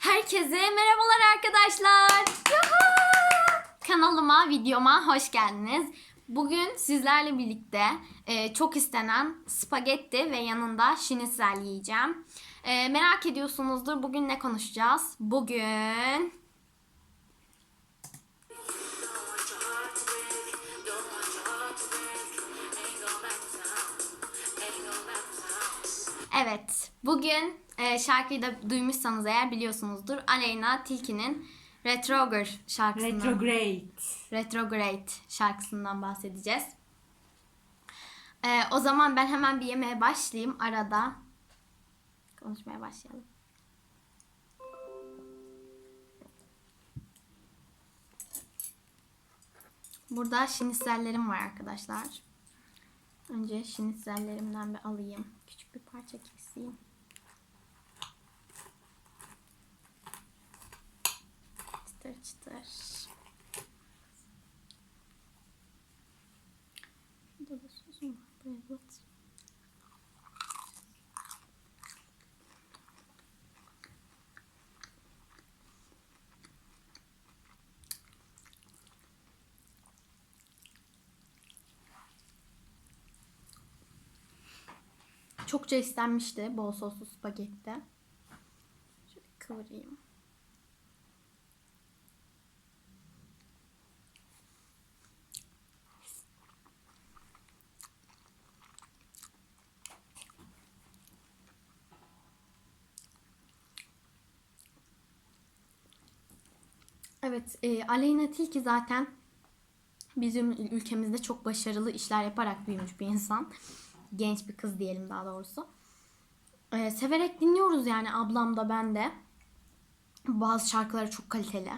Herkese merhabalar arkadaşlar. Kanalıma, videoma hoş geldiniz. Bugün sizlerle birlikte e, çok istenen spagetti ve yanında şinitzel yiyeceğim. E, merak ediyorsunuzdur bugün ne konuşacağız? Bugün Evet, bugün e, şarkıyı da duymuşsanız eğer biliyorsunuzdur. Aleyna Tilki'nin Retrograde şarkısından, Retrograde. Retrograde şarkısından bahsedeceğiz. E, o zaman ben hemen bir yemeğe başlayayım. Arada konuşmaya başlayalım. Burada şinitzellerim var arkadaşlar. Önce şinitzellerimden bir alayım. Küçük bir parça keseyim. you. Çokça istenmişti bol soslu spagetti. Şöyle kıvırayım. Evet, e, Aleyna Tilki zaten bizim ülkemizde çok başarılı işler yaparak büyümüş bir insan. Genç bir kız diyelim daha doğrusu. Ee, severek dinliyoruz yani ablam da ben de. Bazı şarkıları çok kaliteli.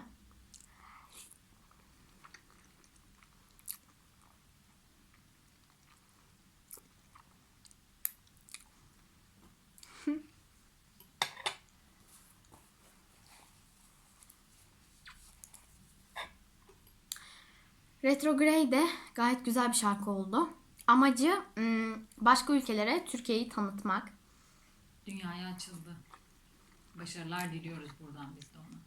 Retrograde de gayet güzel bir şarkı oldu. Amacı başka ülkelere Türkiye'yi tanıtmak. Dünyaya açıldı. Başarılar diliyoruz buradan biz de ona.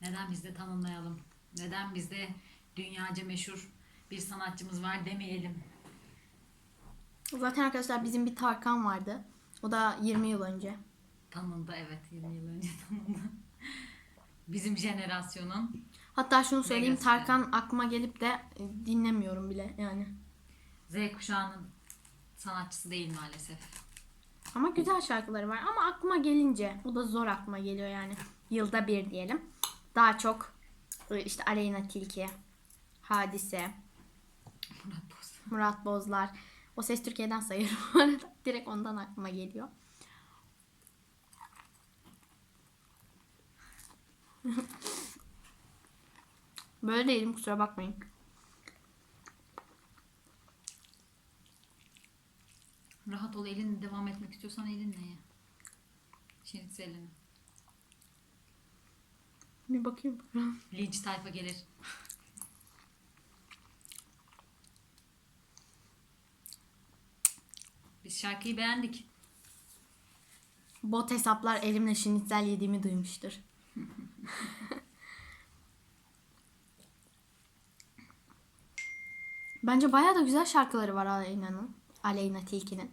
Neden biz de tanımlayalım? Neden bizde dünyaca meşhur bir sanatçımız var demeyelim? Zaten arkadaşlar bizim bir Tarkan vardı. O da 20 yıl önce. Tanındı evet 20 yıl önce tanındı. Bizim jenerasyonun Hatta şunu söyleyeyim. Tarkan aklıma gelip de e, dinlemiyorum bile yani. Z kuşağının sanatçısı değil maalesef. Ama güzel şarkıları var ama aklıma gelince o da zor aklıma geliyor yani. Yılda bir diyelim. Daha çok e, işte Aleyna Tilki, Hadise, Murat Boz. Murat Bozlar. O ses Türkiye'den sayıyorum bu arada. Direkt ondan aklıma geliyor. Böyle değilim kusura bakmayın. Rahat ol elini devam etmek istiyorsan elinle ye. Şimdi elini. Bir bakayım. Linç tayfa gelir. Biz şarkıyı beğendik. Bot hesaplar elimle şinitzel yediğimi duymuştur. Bence bayağı da güzel şarkıları var Aleyna'nın. Aleyna Tilki'nin.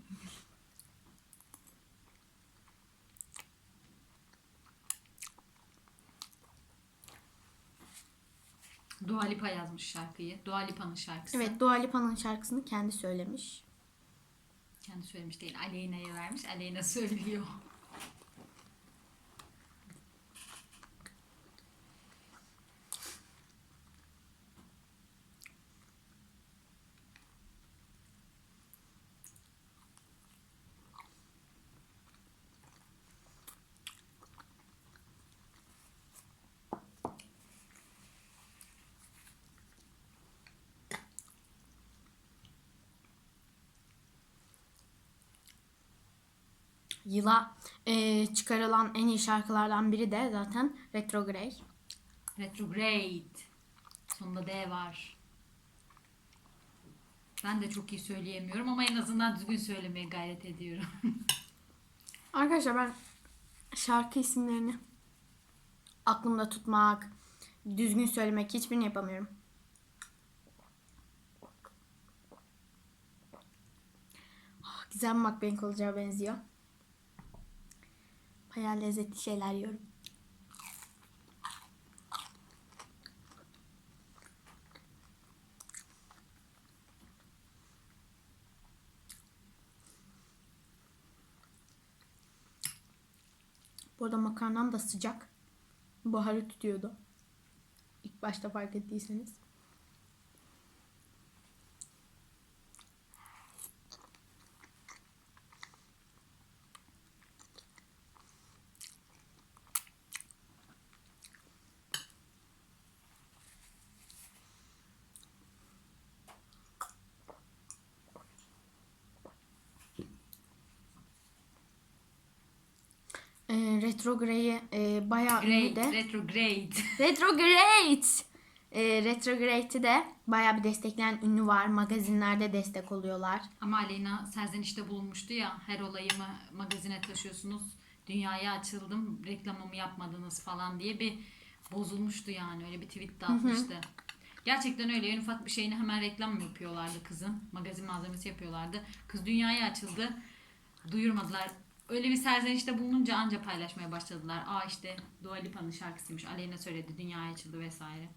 Dua Lipa yazmış şarkıyı. Dua Lipa'nın şarkısı. Evet Dua Lipa'nın şarkısını kendi söylemiş. Kendi söylemiş değil. Aleyna'ya vermiş. Aleyna söylüyor. Yıla e, çıkarılan en iyi şarkılardan biri de zaten Retrograde. Retrograde. Sonunda D var. Ben de çok iyi söyleyemiyorum ama en azından düzgün söylemeye gayret ediyorum. Arkadaşlar ben şarkı isimlerini aklımda tutmak, düzgün söylemek hiçbirini yapamıyorum. Ah, güzel mukbang olacağı benziyor. Bayağı lezzetli şeyler yiyorum. Bu arada makarnam da sıcak. Buharı tutuyordu. İlk başta fark ettiyseniz. Ee, Retrograde'i e, bayağı ünlü Great, de. retrograde. Retrograde. E, Retrograde'i de bayağı bir destekleyen ünlü var. Magazinlerde destek oluyorlar. Ama Aleyna serzenişte bulunmuştu ya her olayımı magazine taşıyorsunuz. Dünyaya açıldım reklamımı yapmadınız falan diye bir bozulmuştu yani öyle bir tweet de atmıştı. Gerçekten öyle en ufak bir şeyini hemen reklam mı yapıyorlardı kızın. Magazin malzemesi yapıyorlardı. Kız dünyaya açıldı. Duyurmadılar. Öyle bir serzenişte bulununca anca paylaşmaya başladılar. Aa işte Dua Lipa'nın şarkısıymış. Aleyna söyledi dünyaya açıldı vesaire.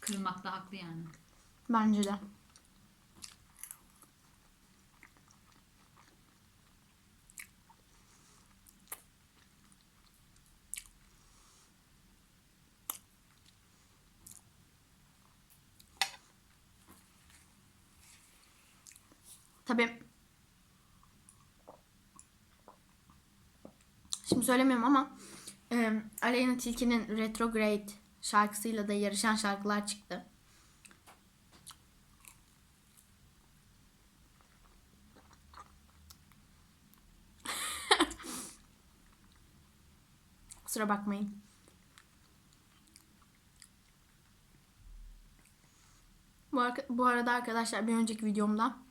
Kırılmakta haklı yani. Bence de. Tabii Şimdi söylemiyorum ama e, Aleyna Tilki'nin Retrograde şarkısıyla da yarışan şarkılar çıktı. Kusura bakmayın. Bu, bu arada arkadaşlar bir önceki videomda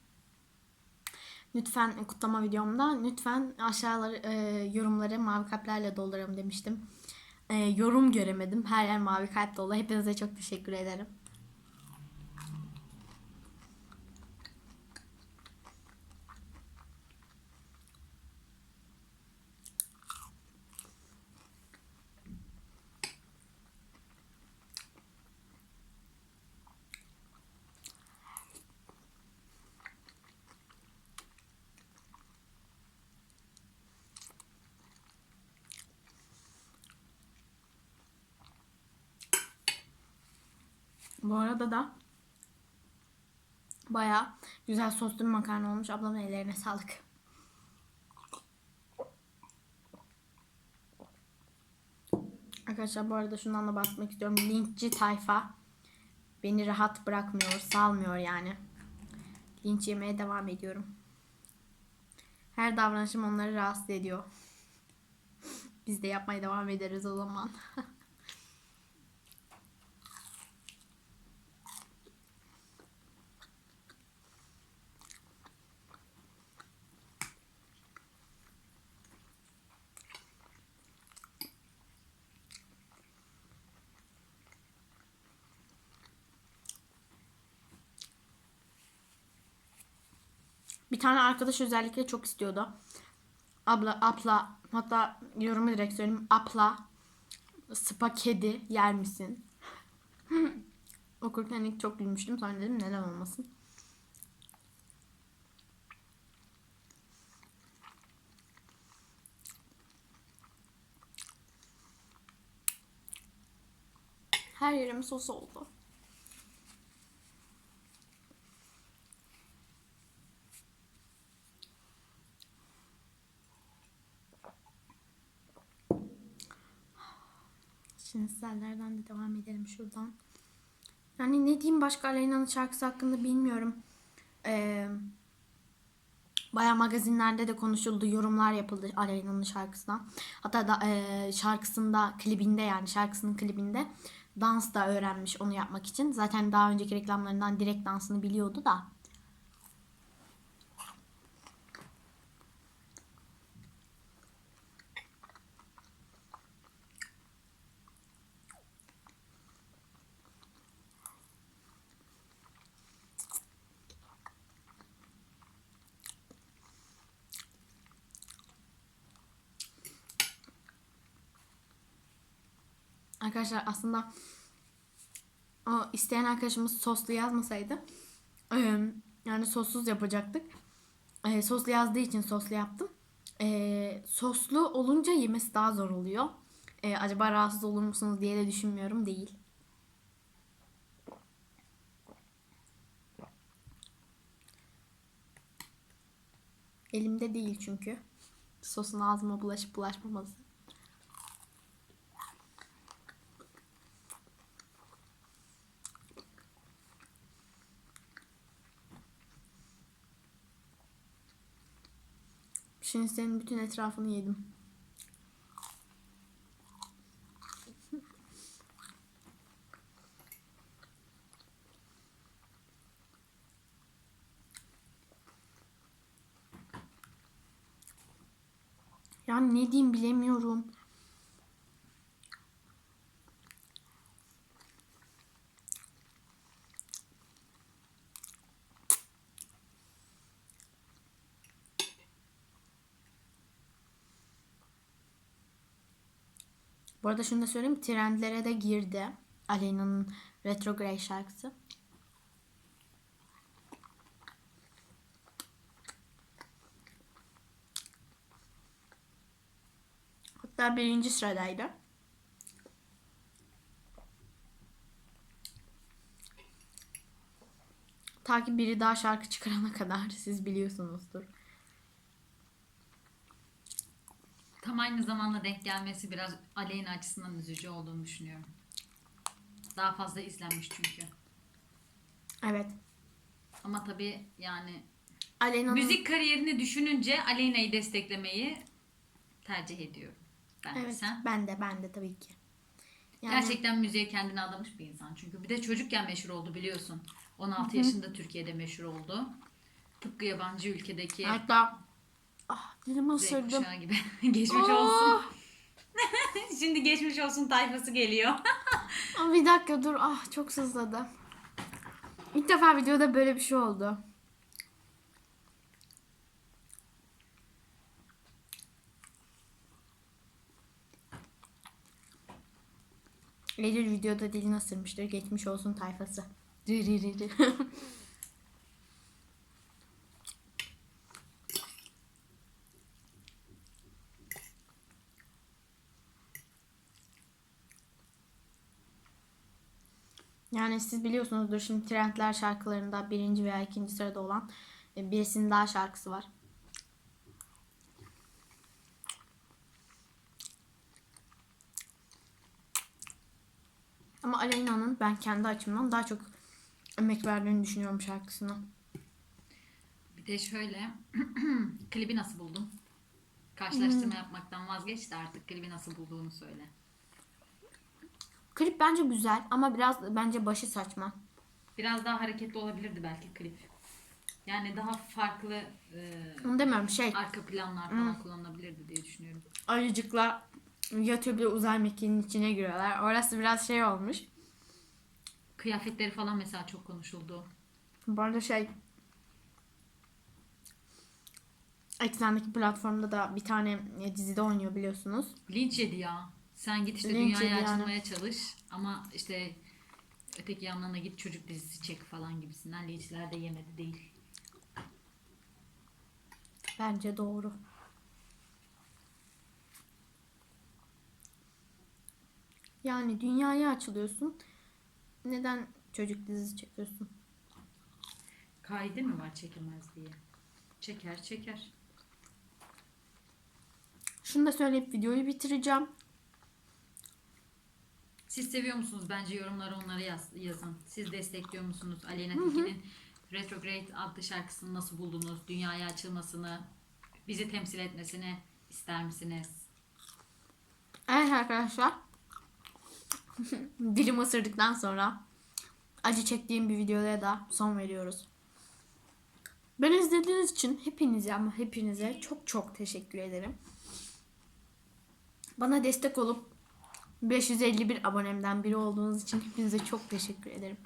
lütfen kutlama videomda lütfen aşağıları e, yorumları mavi kalplerle dolduralım demiştim. E, yorum göremedim. Her yer mavi kalp dolu. Hepinize çok teşekkür ederim. Bu arada da baya güzel soslu bir makarna olmuş. Ablamın ellerine sağlık. Arkadaşlar bu arada şundan da bahsetmek istiyorum. Linççi tayfa beni rahat bırakmıyor, salmıyor yani. Linç yemeye devam ediyorum. Her davranışım onları rahatsız ediyor. Biz de yapmaya devam ederiz o zaman. Bir tane arkadaş özellikle çok istiyordu. Abla, abla hatta yorumu direkt söyleyeyim. Abla spa kedi yer misin? Okurken ilk çok gülmüştüm. Sonra dedim neden olmasın. Her yerim sos oldu. Sizlerden de devam edelim şuradan. Yani ne diyeyim başka Aleyna'nın şarkısı hakkında bilmiyorum. Ee, Baya magazinlerde de konuşuldu, yorumlar yapıldı Aleyna'nın şarkısına. Hatta da e, şarkısında, klibinde yani şarkısının klibinde dans da öğrenmiş onu yapmak için. Zaten daha önceki reklamlarından direkt dansını biliyordu da. Arkadaşlar aslında o isteyen arkadaşımız soslu yazmasaydı e, yani sossuz yapacaktık. E, soslu yazdığı için soslu yaptım. E, soslu olunca yemesi daha zor oluyor. E, acaba rahatsız olur musunuz diye de düşünmüyorum. Değil. Elimde değil çünkü. Sosun ağzıma bulaşıp bulaşmaması. Şimdi senin bütün etrafını yedim. Yani ne diyeyim bilemiyorum. Bu arada şunu da söyleyeyim. Trendlere de girdi. Aleyna'nın Retrograde şarkısı. Hatta birinci sıradaydı. Ta ki biri daha şarkı çıkarana kadar siz biliyorsunuzdur. Tam aynı zamanda denk gelmesi biraz Aleyna açısından üzücü olduğunu düşünüyorum. Daha fazla izlenmiş çünkü. Evet. Ama tabii yani Aleyna'nın müzik kariyerini düşününce Aleyna'yı desteklemeyi tercih ediyorum. Ben de. Evet, sen. ben de ben de tabii ki. Yani Gerçekten müziğe kendini adamış bir insan. Çünkü bir de çocukken meşhur oldu biliyorsun. 16 yaşında Türkiye'de meşhur oldu. Tıpkı yabancı ülkedeki hatta ah dilimi ısırdım. kuşağı gibi. geçmiş Oh! olsun. Şimdi geçmiş olsun tayfası geliyor. Aa, bir dakika dur. Ah çok sızladı. İlk defa videoda böyle bir şey oldu. Eylül videoda dilini ısırmıştır. Geçmiş olsun tayfası. Yani siz biliyorsunuzdur şimdi trendler şarkılarında birinci veya ikinci sırada olan e, birisinin daha şarkısı var. Ama Aleyna'nın ben kendi açımdan daha çok emek verdiğini düşünüyorum şarkısına. Bir de şöyle klibi nasıl buldun? Karşılaştırma yapmaktan vazgeç de artık klibi nasıl bulduğunu söyle. Klip bence güzel ama biraz bence başı saçma. Biraz daha hareketli olabilirdi belki klip. Yani daha farklı e, Onu demiyorum şey arka planlar falan kullanılabilirdi diye düşünüyorum. ayıcıkla yatıyor bir de uzay mekiğinin içine giriyorlar. Orası biraz şey olmuş. Kıyafetleri falan mesela çok konuşuldu. Bu arada şey Eksendeki platformda da bir tane e, dizide oynuyor biliyorsunuz. Linç yedi ya. Sen git işte Linç dünyaya yedi yani. açılmaya çalış ama işte öteki yandan da git çocuk dizisi çek falan gibisinden linçler de yemedi değil. Bence doğru. Yani dünyaya açılıyorsun. Neden çocuk dizisi çekiyorsun? Kaydı mı var çekilmez diye. Çeker çeker. Şunu da söyleyip videoyu bitireceğim. Siz seviyor musunuz? Bence yorumlara onları yaz, yazın. Siz destekliyor musunuz? Aleyna Tilki'nin Retrograde adlı şarkısını nasıl buldunuz? Dünyaya açılmasını, bizi temsil etmesini ister misiniz? Evet arkadaşlar. Dilim ısırdıktan sonra acı çektiğim bir videoya da son veriyoruz. Ben izlediğiniz için hepinize ama hepinize çok çok teşekkür ederim. Bana destek olup 551 abonemden biri olduğunuz için hepinize çok teşekkür ederim.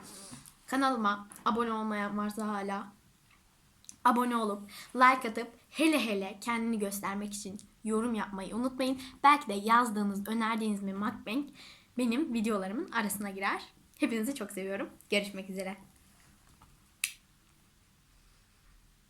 Kanalıma abone olmayan varsa hala abone olup like atıp hele hele kendini göstermek için yorum yapmayı unutmayın. Belki de yazdığınız, önerdiğiniz bir mukbang benim videolarımın arasına girer. Hepinizi çok seviyorum. Görüşmek üzere.